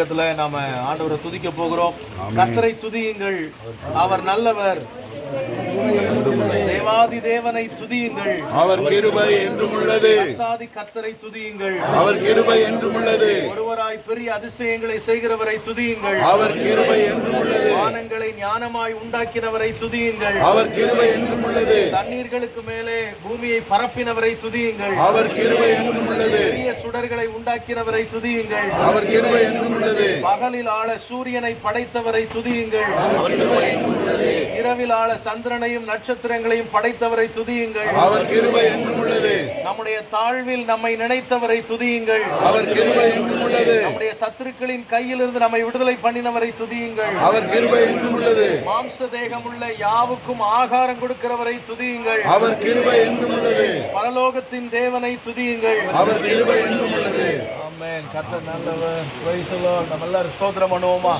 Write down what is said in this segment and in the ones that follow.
பக்கத்துல நாம ஆண்டவரை துதிக்க போகிறோம். கத்தரை துதியுங்கள். அவர் நல்லவர். தேவாதி தேவனை துதியுங்கள். அவர் கிருபை என்றும் உள்ளது. கர்த்தாதி கத்தரை துதியுங்கள். அவர் கிருபை என்றும் உள்ளது. ஒருவராய் பெரிய அதிசயங்களை செய்கிறவரை துதியுங்கள். அவர் கிருபை என்றும் உள்ளது. வானங்களை ஞானமாய் உண்டாக்கினவரை துதியுங்கள். அவர் கிருபை என்றும் உள்ளது. தண்ணீர்களுக்கு மேலே பூமியை பரப்பினவரை துதியுங்கள். அவர் கிருபை என்றும் சுடர்களை உண்டாக்கினவரை துதியுங்கள். அவர் கிருபை என்றும் உள்ளது. பகலில் ஆள சூரியனை படைத்தவரை துதியுங்கள். இரவில் ஆள சந்திரனையும் நட்சத்திரங்களையும் படைத்தவரை துதியுங்கள். அவர் கிருபை என்றும் உள்ளது நம்முடைய தாழ்வில் நம்மை நினைத்தவரை துதியுங்கள். அவர் கிருபை என்றும் உள்ளது. நம்முடைய சத்துருக்களின் கையிலிருந்து நம்மை விடுதலை பண்ணினவரை துதியுங்கள். அவர் கிருபை என்றும் உள்ளது. மாம்ச தேகமுள்ள யாவுக்கும் ஆகாரம் கொடுக்கிறவரை துதியுங்கள். அவர் கிருபை என்றும் உள்ளது. பரலோகத்தின் தேவனை துதியுங்கள். அவர் கிருபை என்றும் உள்ளது. ஆமென். கர்த்தர் நல்லவர். பிரைஸ் லார்ட் நம்ம எல்லாரும் ஸ்தோத்திரம் பண்ணுவோமா?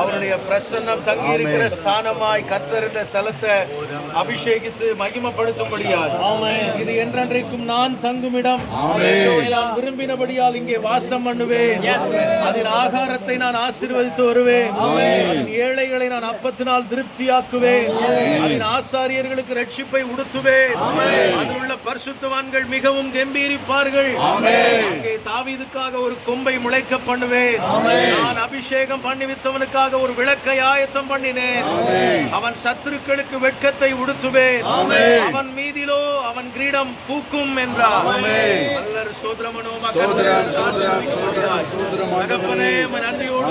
அவருடைய பிரசன்னம் தங்கி இருக்கிற ஸ்தானமாய் கர்த்தர் இந்த ஸ்தலத்தை அபிஷேகித்து மகிமைப்படுத்தும்படியால். இது என்றென்றைக்கும் நான் தங்கும் இடம் நான் விரும்பினபடியால் இங்கே வாசம் பண்ணுவேன். அதன் ஆகாரத்தை நான் ஆசீர்வதித்து வருவேன். ஏழைகளை நான் அப்பத்தினால் திருப்தியாக்குவேன். அதன் ஆசாரியர்களுக்கு ரட்சிப்பை உடுத்துவேன். அதில் உள்ள பரிசுத்தவான்கள் மிகவும் கம்பீரிப்பார்கள். அங்கே தாவீதுக்காக ஒரு கொம்பை முளைக்க பண்ணுவேன். நான் அபிஷேகம் பண்ணிவித்தவனுக்காக ஒரு விளக்கை ஆயத்தம் பண்ணினேன். அவன் சத்துருக்களுக்கு வெட்கத்தை உடுத்துவேன். அவன் மீதிலோ அவன் கிரீடம் பூக்கும் என்றார். அல்லர் நன்றியோடு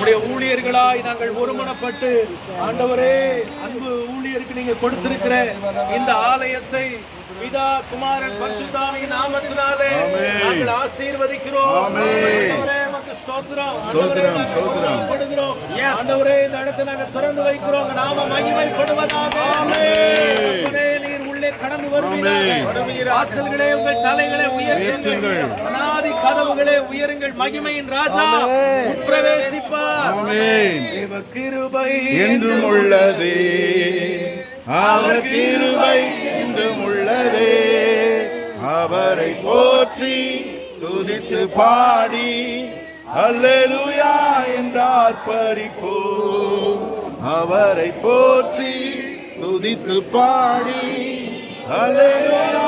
உடைய ஊழியர்களாய் நாங்கள் ஒருமனப்பட்டு ஆண்டவரே அன்பு ஊழியருக்கு நீங்க கொடுத்திருக்கிற இந்த ஆலயத்தை பிதா குமாரன் பரிசுத்தாவின் நாமத்தினாலே நாங்கள் ஆசீர்வதிக்கிறோம். ஸ்தோத்திரம். ஆண்டவரே, ஸ்தோத்திரம், ஸ்தோத்திரம். மகிமைப்படுகிறோம். ஆண்டவரே இந்த இடத்தை நாங்கள் திறந்து வைக்கிறோம். நாம மகிமைப்படுவதாக. நீர் உள்ளே கடந்து வருவீராக. வாசல்களே உங்கள் தலைகளை உயர்த்துங்கள். அநாதி கதவுகளே உயருங்கள். மகிமையின் ராஜா உட்பிரவேசிப்பார். ஆமென். தேவ கிருபை என்றும் உள்ளதே. அவர் கிருபை அவரை போற்றி துதித்து பாடி. அல்லேலூயா என்றார் பறிப்போ அவரை போற்றி துதித்து பாடி. அல்லேலூயா